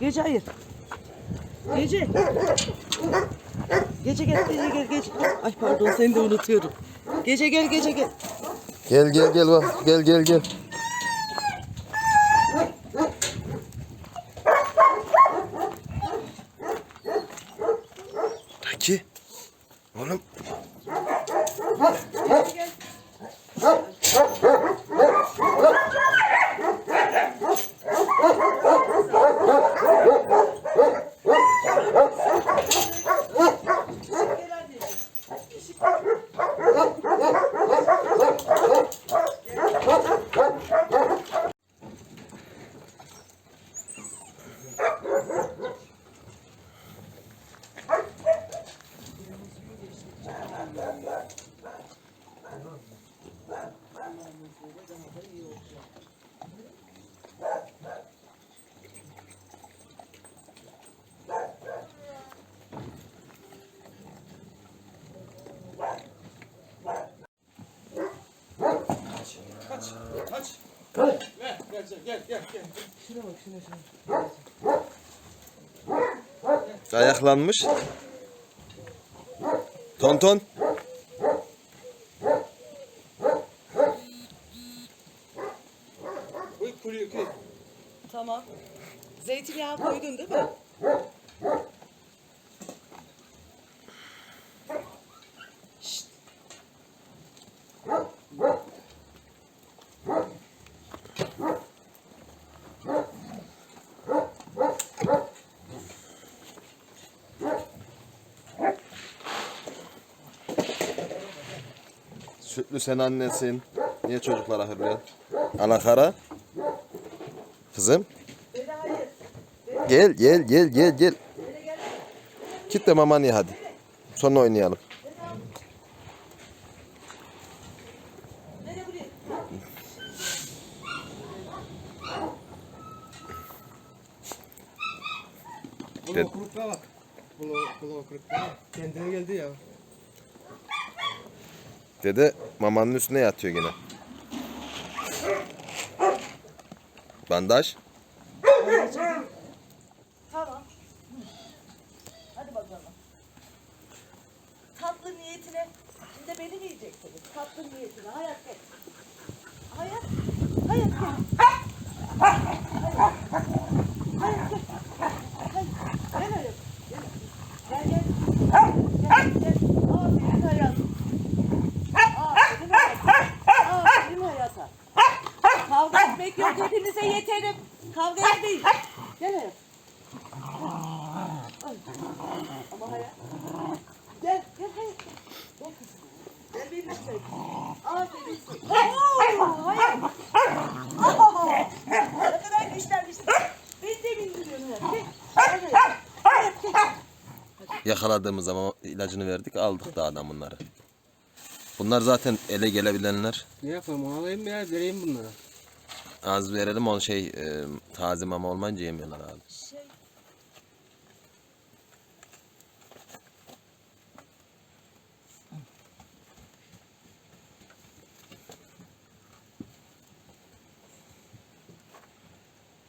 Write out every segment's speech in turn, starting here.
Gece hayır. Gece. Gece gel, gece gel, gece. Ay pardon seni de unutuyorum. Gece gel, gece gel. Gel gel gel bak. Gel gel gel. Ayaklanmış. Ton ton. Tamam. Zeytinyağı koydun değil mi? Şşt. Sütlü sen annesin. Niye çocuklara hırlıyorsun? Anakara. Kızım. Gel gel gel gel gel. Kitle mamanı hadi. Sonra oynayalım. Bunu okurukla bak. Bunu, bunu okurukla bak. Kendine geldi ya. Dede mamanın üstüne yatıyor gene. Bandaj. Tamam. Hadi bakalım. Tatlı niyetine, şimdi beni yiyeceksiniz? Tatlı niyetine, hayat gel. Hayat, hayat gel. Hayat, hayat gel. Hayat, gel hayat. Gel, gel. Gel, gel. Aferin hayat. Aferin hayata. Aferin hayata. Kavga etmek yok, hepinize yeterim. Kavga etmeyin. Gel hayat. Ay. Ama hayat. Gel, gel hayat. Gel kızım. Gel benim üstüne. Aferin sana. Oo, hayat. Oo, Ne kadar güçlenmişsin. Beni de bindiriyorsun hayat. Gel. Gel hayat. Hayat gel. Yakaladığımız zaman ilacını verdik aldık da adam bunları. Bunlar zaten ele gelebilenler. Ne yapayım alayım ya vereyim bunlara. Az verelim on şey e, taze mama olmayınca yemiyorlar abi. Şey.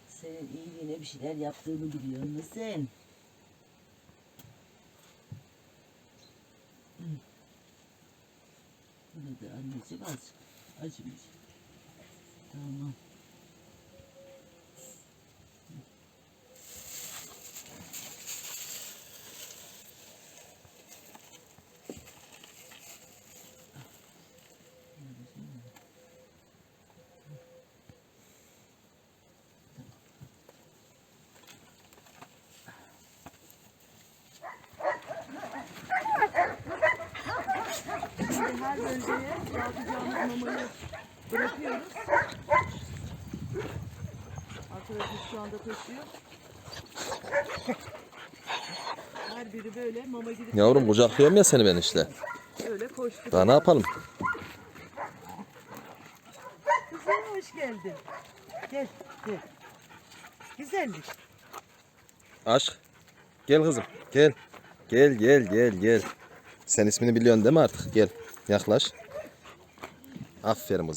Senin iyiliğine bir şeyler yaptığını biliyor musun? Da anneciğim az acımış. Tamam. Her bölgeye dağıtacağımız mamayı bırakıyoruz. Arkadaşımız şu anda taşıyor. Her biri böyle mama gidip Yavrum kucaklıyorum ya seni ben işte. böyle koştu. Daha ne yapalım? Kızım hoş geldin. Gel, gel. Güzellik. Aşk. Gel kızım. Gel. Gel gel gel gel. Sen ismini biliyorsun değil mi artık? Gel. Yaklaş. Aferin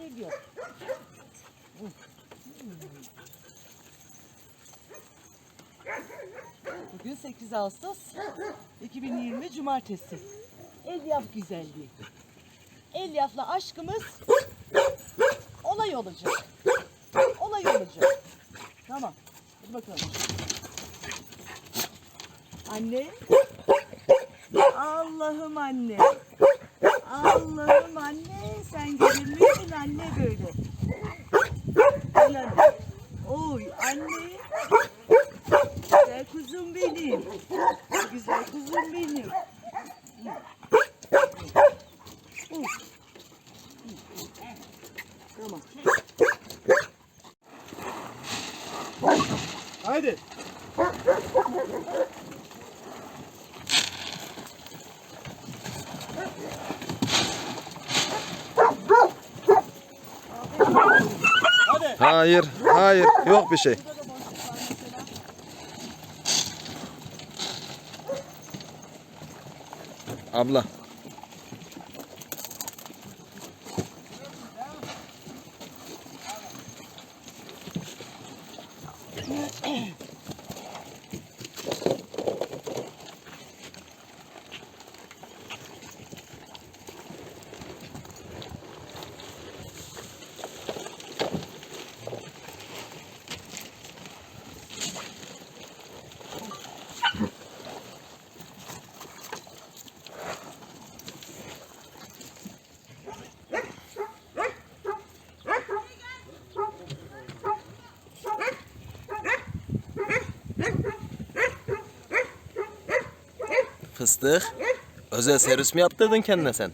ediyor. Bugün 8 Ağustos 2020 Cumartesi. Elyaf güzelliği. Elyaf'la aşkımız olay olacak. Olay olacak. Tamam. Hadi bakalım. Anne. Allah'ım anne. Allah'ım anne. Sen gelirmişsin anne böyle. Gel anne. Oy anne. Güzel kuzum benim. Güzel kuzum benim. Tamam. Haydi. Hadi. Hayır, hayır. Yok bir şey. Abla. Fıstık. Özel servis mi yaptırdın kendine sen?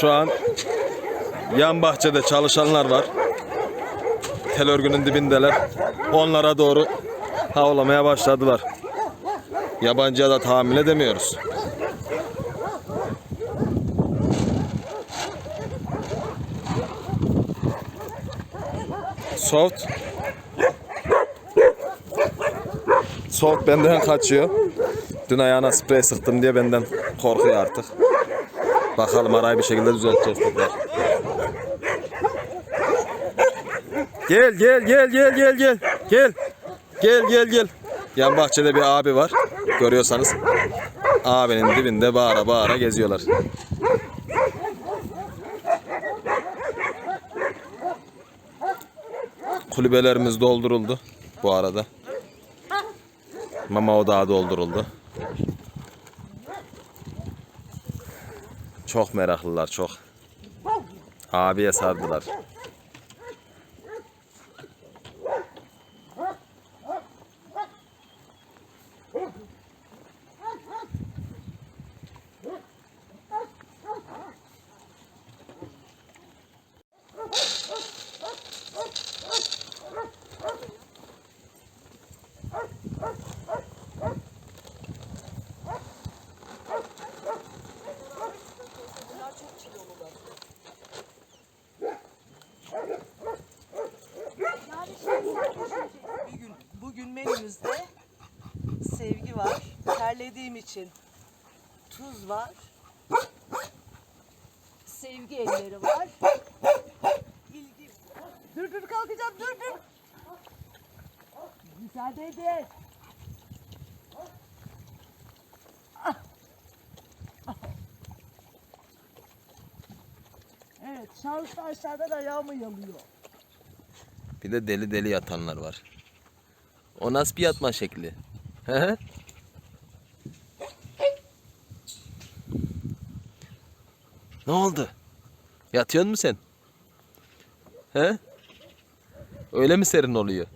Şu an yan bahçede çalışanlar var. Tel örgünün dibindeler. Onlara doğru havlamaya başladılar. Yabancıya da tahammül edemiyoruz. Soft. Soft benden kaçıyor. Dün ayağına sprey sıktım diye benden korkuyor artık. Bakalım arayı bir şekilde düzelteceğiz tekrar. Gel gel gel gel gel gel. Gel. Gel gel gel. Yan bahçede bir abi var. Görüyorsanız. Abinin dibinde bağıra bağıra geziyorlar. Kulübelerimiz dolduruldu bu arada. Mama odağı dolduruldu. Çok meraklılar çok. Abiye sardılar. Bugün, bugün menümüzde sevgi var. Terlediğim için tuz var. Sevgi elleri var. İlgi. Dur dur kalkacağım dur dur. Müsaade edin. Evet şanslı aşağıdan ayağımı yalıyor. Bir de deli deli yatanlar var. O nasıl bir yatma şekli? Ne oldu? Yatıyor musun sen? He? Öyle mi serin oluyor?